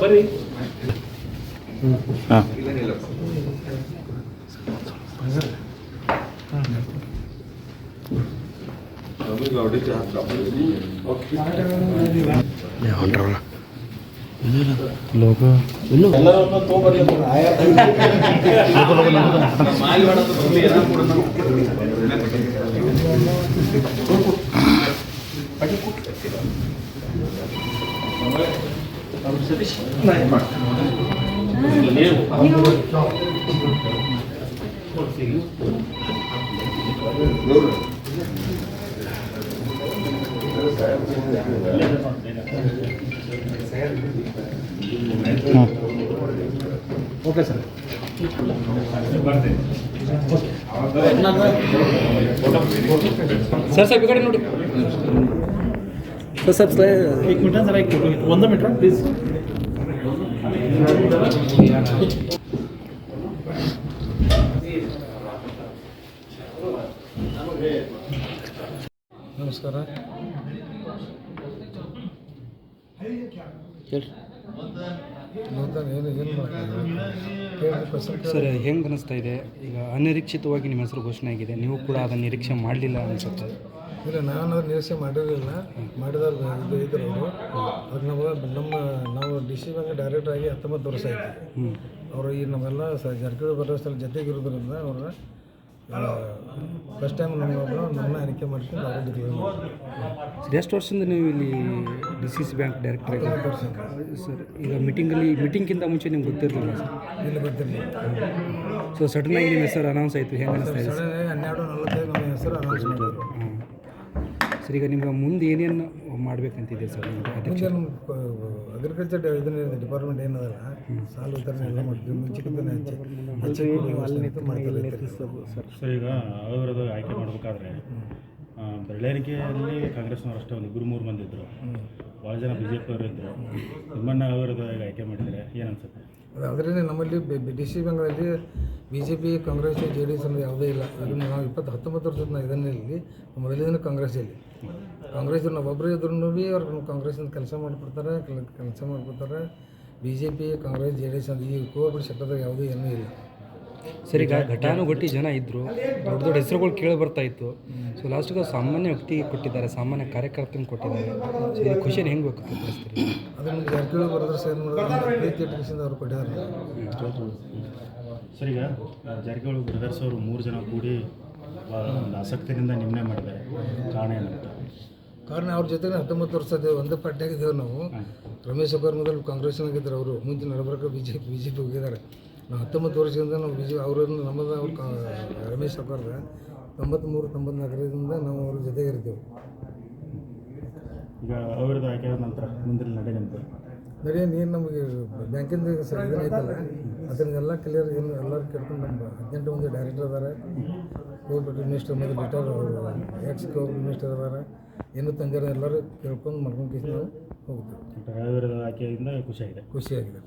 ಬರ್ರಿ ಹಾಂ ಹಾಂ ಓಕೆ ಸರ್ ಸರ್ ಸರ್ ಈ ಕಡೆ ನೋಡಿ. ಸರ್ ಸರ್ एक मिनिट जरा एक फोटो घेतो ಒಂದು ಮಿನಿಟ್ ಪ್ಲೀಸ್ ನಮಸ್ಕಾರ ಹೇಳ್ರಿ ಏನು ಏನು ಸರ್ ಹೆಂಗೆ ಅನಿಸ್ತಾ ಇದೆ ಈಗ ಅನಿರೀಕ್ಷಿತವಾಗಿ ನಿಮ್ಮ ಹೆಸರು ಘೋಷಣೆ ಆಗಿದೆ ನೀವು ಕೂಡ ಅದನ್ನು ನಿರೀಕ್ಷೆ ಮಾಡಲಿಲ್ಲ ಅನ್ಸುತ್ತೆ ಇಲ್ಲ ನಾನು ನಿರೀಕ್ಷೆ ಮಾಡಿರಲಿಲ್ಲ. ಮಾಡಿದವ್ರು ಇದು ಇದ್ರು ಅವರು. ಅದು ನಮಗೆ ನಮ್ಮ ನಾವು ಡಿ ಸಿ ಬ್ಯಾಂಕ್ ಡೈರೆಕ್ಟ್ ಆಗಿ ಹತ್ತೊಂಬತ್ತು ವರ್ಷ ಆಯಿತು. ಅವರು ಈ ನಮ್ಮೆಲ್ಲ ಸ ಜಾರಕಿಹೊಳಿ ಜೊತೆಗೆ ಇರೋದ್ರಿಂದ ಅವ್ರ ಫಸ್ಟ್ ಟೈಮ್ ನಮ್ಮೊಬ್ಬರು ನಮ್ಮನ್ನ ಆಯ್ಕೆ ಮಾಡ್ಕೊಂಡು ಅವರು ಡಿಗ್ರಿ ಎಷ್ಟು ವರ್ಷದಿಂದ ನೀವು ಇಲ್ಲಿ D C C bank director ಆಗಿ? ಸರ್ ಈಗ ಮೀಟಿಂಗಲ್ಲಿ ಮೀಟಿಂಗ್ಗಿಂತ ಮುಂಚೆ ನಿಮ್ಗೆ ಗೊತ್ತಿರಲಿಲ್ಲ ಸರ್? ಇಲ್ಲಿ ಬರ್ತಿರಲಿಲ್ಲ ಸೊ ಸಡನ್ ಆಗಿ ನಿಮ್ಮ ಹೆಸರು ಅನೌನ್ಸ್ ಆಯಿತು ಹೆಂಗೆ ಅನಿಸ್ತಾ ಇದೆ? ಹನ್ನೆರಡು ನಲವತ್ತೈದು ನಮ್ಮ ಹೆಸರು ಅನೌನ್ಸ್ ಮಾಡಿದ್ರು. ಸರ್ ಈಗ ನಿಮ್ಗೆ ಮುಂದೆ ಏನೇನು ಮಾಡ್ಬೇಕಂತಿದೆ ಸರ್ ನಿಮ್ಗೆ ಸರ್ ನಮ್ಮ ಅಗ್ರಿಕಲ್ಚರ್ ಇದನ್ನ ಡಿಪಾರ್ಟ್ಮೆಂಟ್ ಏನದಲ್ಲ ಸಾಲ ವಿತರಣೆ ಎಲ್ಲ ಮಾಡ್ತೀವಿ ಮುಂಚಿತನೇ ಹಚ್ಚಿ ಮಾಡ್ತಾರೆ ರೈತರಿಗೆ. ಈಗ ಅವಿರೋಧ ಆಯ್ಕೆ ಮಾಡಬೇಕಾದ್ರೆ ಬೆಳ್ಳರಿಕೆಯಲ್ಲಿ ಕಾಂಗ್ರೆಸ್ನವ್ರು ಅಷ್ಟೇ ಒಂದು ಇಬ್ಬರು ಮೂರು ಮಂದಿ ಇದ್ದರು ಭಾಳ ಜನ ಬಿ ಜೆ ಪಿಯವರು ಇದ್ದರು ನಿಮ್ಮನ್ನ ಅವರದ್ದು ಆಯ್ಕೆ ಮಾಡಿದರೆ ಏನು ಅನ್ಸುತ್ತೆ? ಅದರಿಂದ ನಮ್ಮಲ್ಲಿ D C B J P, Congress, J D S ಅನ್ನೋದು ಯಾವುದೇ ಇಲ್ಲ. ಅದು ನಾವು ಇಪ್ಪತ್ತು ಹತ್ತೊಂಬತ್ತು ವರ್ಷದ ನಾವು ಇದನ್ನೇ ಇಲ್ಲಿ ಮೊದಲಿಂದ ಕಾಂಗ್ರೆಸ್ ನಾವು ಒಬ್ಬರೇ ಇದ್ರೂ ಭೀ ಅವ್ರು ಕಾಂಗ್ರೆಸ್ಸಿಂದ ಕೆಲಸ ಮಾಡಿಕೊಡ್ತಾರೆ ಕೆಲಸ ಮಾಡಿಕೊಡ್ತಾರೆ B J P, Congress, J D S ಅಂತ ಈ ಕೋಪಡಿ ಸೆಕ್ಟರ್ದಾಗ ಯಾವುದೂ ಏನೂ ಇಲ್ಲ. ಸರಿ, ಈಗ ಘಟಾನುಘಟಿ ಜನ ಇದ್ದರು ದೊಡ್ಡ ದೊಡ್ಡ ಹೆಸರುಗಳು ಕೇಳಿ ಬರ್ತಾ ಇತ್ತು. ಸೊ ಲಾಸ್ಟಿಗೆ ಸಾಮಾನ್ಯ ವ್ಯಕ್ತಿಗೆ ಕೊಟ್ಟಿದ್ದಾರೆ, ಸಾಮಾನ್ಯ ಕಾರ್ಯಕರ್ತನ ಕೊಟ್ಟಿದ್ದಾರೆ. ಸೊ ಖುಷಿಯನ್ನು ಹೆಂಗೆ ವ್ಯಕ್ತಪಡಿಸ್ತೀರಿ? ಅದು ನಮ್ಗೆ ಜಾರಕಿಹೊಳಿ ಬರೋದ್ರ ಸೇನ್ ಪ್ರೀತಿ ಇಟ್ಕಿಸಿಂದ ಅವ್ರು ಕೊಟ್ಟಿದ್ದಾರೆ ಸರ್ ಈಗ ಜಾರಕಿಹೊಳಿ ಬ್ರದರ್ಸ್ ಅವರು ಮೂರು ಜನ ಕೂಡಿ ಒಂದು ಆಸಕ್ತಿಯಿಂದ ನಿಮ್ಮನೆ ಮಾಡಿದ್ದಾರೆ. ಕಾರಣ ಏನಂತ? ಕಾರಣ ಅವ್ರ ಜೊತೆಗೆ ಹತ್ತೊಂಬತ್ತು ವರ್ಷ ಇದ್ದೇವೆ ಒಂದೇ ಪಾರ್ಟಿಯಾಗಿದ್ದೇವೆ ನಾವು. ರಮೇಶ್ ಅವರ ಮೊದಲು ಕಾಂಗ್ರೆಸ್ನಾಗಿದ್ದರು ಅವರು. ಮುಂದಿನ ನಡಬರ್ಕ B J P B J P ಹೋಗಿದ್ದಾರೆ. ನಾವು ಹತ್ತೊಂಬತ್ತು ವರ್ಷದಿಂದ ನಾವು ಬಿ ಜೆ ಅವರನ್ನು ನಮ್ಮದ ಅವ್ರ ಕಾ ರಮೇಶ್ ಸರ್ಕಾರದ ತೊಂಬತ್ತ್ಮೂರು ತೊಂಬತ್ನಾಲ್ಕರಿಂದ ನಾವು ಅವ್ರ ಜೊತೆಗೆ ಇರ್ತೀವಿ. ಈಗ ಅವಿರೋಧ ಆಯ್ಕೆ ಆದ ನಂತರ ಮುಂದಿನ ನಡೆ ನಿಮ್ಮದು ನಡಿ ನೀನು ನಮಗೆ ಬ್ಯಾಂಕಿಂದ ಸ- ಇದನ್ನ ಐತಲ್ಲ? ಅದನ್ನೆಲ್ಲ ಕ್ಲಿಯರ್ ಏನು ಎಲ್ಲರೂ ಕೇಳ್ಕೊಂಡು ನಮ್ಮ ಹದಿನೆಂಟು ಮಂದಿ ಡೈರೆಕ್ಟರ್ ಅದಾರೆ. ಕೋಆಪರೇಟಿವ್ ಮಿನಿಸ್ಟರ್ ಮೇಲೆ ರಿಟೈರ್ ಎಕ್ಸ್ ಮಿನಿಸ್ಟರ್ ಅದಾರೆ. ಏನು ತಂದಿರೋ ಎಲ್ಲರೂ ಕೇಳ್ಕೊಂಡು ಮಾಡ್ಕೊಂಡು ನಾವು ಹೋಗ್ತೀವಿ. ಅವಿರೋಧ ಆಯ್ಕೆಯಿಂದ ಖುಷಿಯಾಗಿದೆ ಖುಷಿಯಾಗಿದೆ